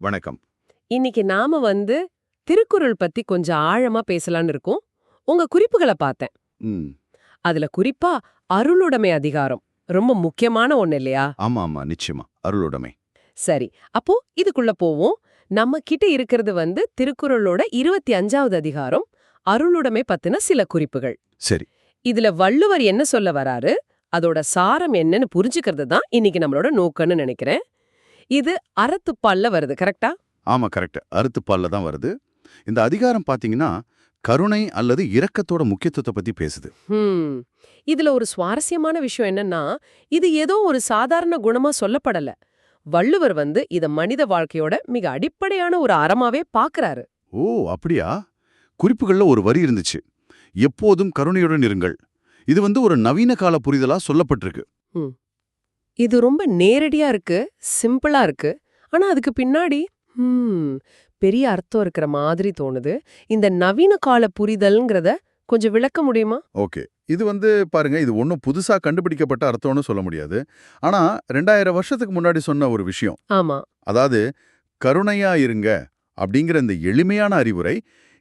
வணக்கம். இன்னைக்கு நாம வந்து திருக்குறள் பத்தி கொஞ்சம் ஆழமா பேசலாம்னு இருக்கோம். உங்க குறிப்புகளை பார்த்தேன். அதுல குறிப்பா அருளுடைமை அதிகாரம். ரொம்ப முக்கியமான ஒண்ணு இல்லையா? ஆமா ஆமா. நிச்சயமா. அருளுடைமை. சரி. அப்போ இதுக்குள்ள போவோம். நம்ம கிட்ட இருக்கிறது வந்து திருக்குறளோட இருபத்தி அஞ்சாவது அதிகாரம் அருளுடைமை பத்தின சில குறிப்புகள். சரி. இதுல வள்ளுவர் என்ன சொல்ல வராரு? அதோட சாரம் என்னன்னு புரிஞ்சுக்கிறது தான் இன்னைக்கு நம்மளோட நோக்கம்னு நினைக்கிறேன். இது அறத்துப்பால்ல வருது கரெக்டா ஆமா கரெக்ட் அறுத்துப்பால்ல தான் வருது. இந்த அதிகாரம் பாத்தீங்கன்னா கருணை அல்லது இரக்கத்தோட முக்கியத்துவத்தை பத்தி பேசுது. இதுல ஒரு சுவாரஸ்யமான விஷயம் என்னன்னா இது ஏதோ ஒரு சாதாரண குணமா சொல்லப்படல. வள்ளுவர் வந்து இத மனித வாழ்க்கையோட மிக அடிப்படையான ஒரு அறமாவே பாக்குறாரு. ஓ அப்படியா? குறிப்புகள்ல ஒரு வரி இருந்துச்சு. எப்போதும் கருணையுடன் இருங்கள். இது வந்து ஒரு நவீன கால புரிதலா சொல்லப்பட்டிருக்கு. இது ரொம்ப நேரடியா இருக்கு சிம்பிளா இருக்கு. ஆனா அதுக்கு பின்னாடி ஹம், பெரிய அர்த்தம் இருக்கிற மாதிரி தோணுது. இந்த நவீன கால புரிதல்ங்கிறத கொஞ்சம் விளக்க முடியுமா? ஓகே. இது வந்து பாருங்க இது ஒன்றும் புதுசா கண்டுபிடிக்கப்பட்ட அர்த்தம்னு சொல்ல முடியாது. ஆனா ரெண்டாயிரம் வருஷத்துக்கு முன்னாடி சொன்ன ஒரு விஷயம். ஆமா. அதாவது கருணையா இருங்க அப்படிங்கிற இந்த எளிமையான அறிவுரை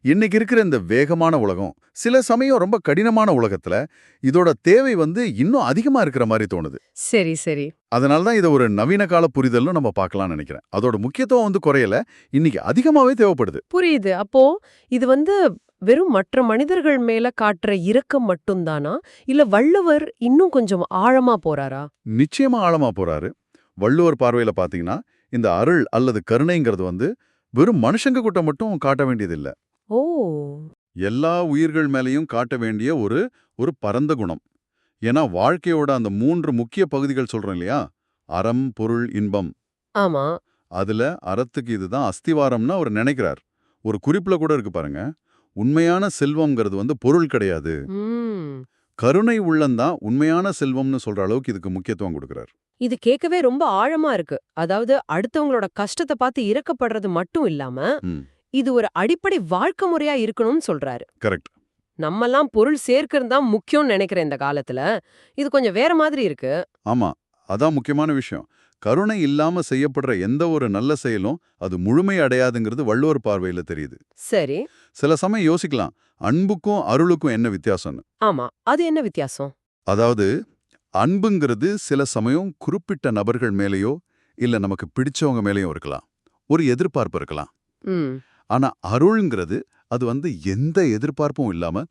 இன்னைக்கு இருக்கிற இந்த வேகமான உலகம் சில சமயம் ரொம்ப கடினமான உலகத்துல இதோட தேவை வந்து இன்னும் அதிகமா இருக்கிற மாதிரி தோணுது. சரி சரி. அதனால தான் இதை ஒரு நவீன கால புரிதல்னு நம்ம பார்க்கலாம்னு நினைக்கிறேன். அதோட முக்கியத்துவம் வந்து குறையல இன்னைக்கு அதிகமாவே தேவைப்படுது. புரியுது. அப்போ இது வந்து வெறும் மற்ற மனிதர்கள் மேல காட்டுற இரக்கம் மட்டும்தானா? இல்ல வள்ளுவர் இன்னும் கொஞ்சம் ஆழமா போறாரா? நிச்சயமா ஆழமா போறாரு. வள்ளுவர் பார்வையில பாத்தீங்கன்னா இந்த அருள் அல்லது கருணைங்கிறது வந்து வெறும் மனுஷங்க கூட்டம் மட்டும் காட்ட வேண்டியதில்ல. ஓ. எல்லா உயிர்கள் மேலேயும் காட்ட வேண்டிய ஒரு ஒரு பரந்த குணம். ஏன்னா வாழ்க்கையோட அந்த மூன்று முக்கிய பகுதிகள் சொல்றோம் இல்லையா? அறம் பொருள் இன்பம். ஆமா. அதுல அறத்துக்கு இதுதான் அஸ்திவாரம்னு அவர் நினைக்கிறார். ஒரு குறிப்புல கூட இருக்கு பாருங்க. உண்மையான செல்வம்ங்கிறது வந்து பொருள் கிடையாது. கருணை உள்ளந்தான் உண்மையான செல்வம்னு சொல்ற அளவுக்கு இதுக்கு முக்கியத்துவம் கொடுக்கிறார். இது கேட்கவே ரொம்ப ஆழமா இருக்கு. அதாவது அடுத்தவங்களோட கஷ்டத்தை பார்த்து இறக்கப்படுறது மட்டும் இல்லாம இது ஒரு அடிப்படை வாழ்க்கை முறையா இருக்கணும்னு சொல்றாரு. கரெக்ட். நம்மெல்லாம் பொருள் சேர்க்கிறது தான் முக்கியம்னு நினைக்கிறேன் இந்த காலத்துல. இது கொஞ்சம் வேற மாதிரி இருக்கு. ஆமா அதான் முக்கியமான விஷயம். கருணை இல்லாம செய்யப்படுற எந்த ஒரு நல்ல செயலும் அது முழுமை அடையாதுங்கிறது வள்ளுவர் பார்வையில தெரியுது. சரி. சில சமயம் யோசிக்கலாம் அன்புக்கும் அருளுக்கும் என்ன வித்தியாசம்னு? ஆமா அது என்ன வித்தியாசம்? அதாவது அன்புங்கிறது சில சமயம் குறிப்பிட்ட நபர்கள் மேலேயோ இல்ல நமக்கு பிடிச்சவங்க மேலேயும் இருக்கலாம். ஒரு எதிர்பார்ப்பு இருக்கலாம். ஆனா அருள்ங்கிறது அது வந்து எந்த எதிர்பார்ப்பும் இல்லாம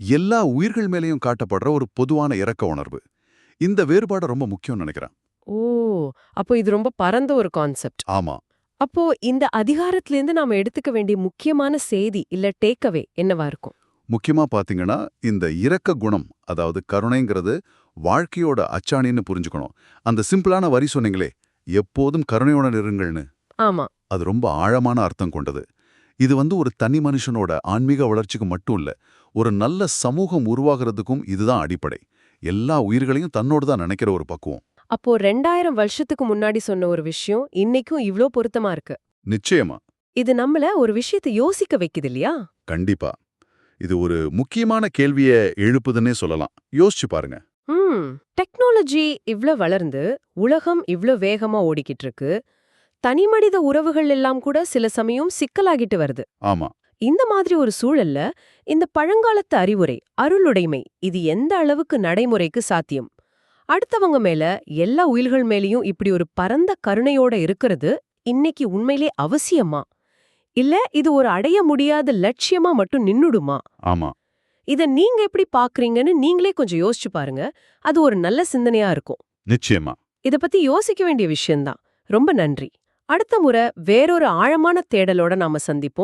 எல்லா உயிர்கள் மேலேயும் காட்டப்படுற ஒரு பொதுவான இரக்க உணர்வு. இந்த வேறுபாடு ரொம்ப முக்கியம்னு நினைக்கிறேன். ஓ! அப்போ இது ரொம்ப பரந்த ஒரு கான்செப்ட். ஆமா. அப்போ இந்த அதிகாரத்திலேருந்து நாம எடுத்துக்க வேண்டிய முக்கியமான செய்தி இல்ல டேக்கவே என்னவா இருக்கும்? முக்கியமா பாத்தீங்கன்னா இந்த இரக்க குணம் அதாவது கருணைங்கிறது வாழ்க்கையோட அச்சாணின்னு புரிஞ்சுக்கணும். அந்த சிம்பிளான வரி சொன்னீங்களே எப்போதும் கருணையுடன் இருங்கள்னு ஆமா. அது ரொம்ப ஆழமான அர்த்தம் கொண்டது. இது வந்து ஒரு தனி மனுஷனோட ஆன்மீக வளர்ச்சிக்கு மட்டும் இல்ல ஒரு நல்ல சமூகம் உருவாகிறதுக்கும் இதுதான் அடிப்படை. எல்லா உயிர்களையும் தன்னோடு தான் நினைக்கிற ஒரு பக்குவம். அப்போ ரெண்டாயிரம் வருஷத்துக்கு முன்னாடி சொன்ன ஒரு விஷயம் இன்னைக்கும் இவ்ளோ பொருத்தமா இருக்கு. நிச்சயமா. இது நம்மள ஒரு விஷயத்தை யோசிக்க வைக்குது இல்லையா? கண்டிப்பா. இது ஒரு முக்கியமான கேள்விய எழுப்புதுன்னே சொல்லலாம். யோசிச்சு பாருங்க. டெக்னாலஜி இவ்ளோ வளர்ந்து உலகம் இவ்ளோ வேகமா ஓடிக்கிட்டு இருக்கு தனிமனித உறவுகள் எல்லாம் கூட சில சமயம் சிக்கலாகிட்டு வருது. ஆமா. இந்த மாதிரி ஒரு சூழல்ல இந்த பழங்காலத்து அறிவுரை அருளுடைமை இது எந்த அளவுக்கு நடைமுறைக்கு சாத்தியம்? அடுத்தவங்க மேல எல்லா உயிர்கள் மேலயும் இப்படி ஒரு பரந்த கருணையோட இருக்கிறது இன்னைக்கு உண்மையிலே அவசியமா? இல்ல இது ஒரு அடைய முடியாத லட்சியமா மட்டும் நின்னுடுமா? ஆமா. இத நீங்க எப்படி பாக்குறீங்கன்னு நீங்களே கொஞ்சம் யோசிச்சு பாருங்க. அது ஒரு நல்ல சிந்தனையா இருக்கும். நிச்சயமா. இத பத்தி யோசிக்க வேண்டிய விஷயம்தான். ரொம்ப நன்றி. அடுத்த முறை வேறொரு ஆழமான தேடலோட நாம சந்திப்போம்.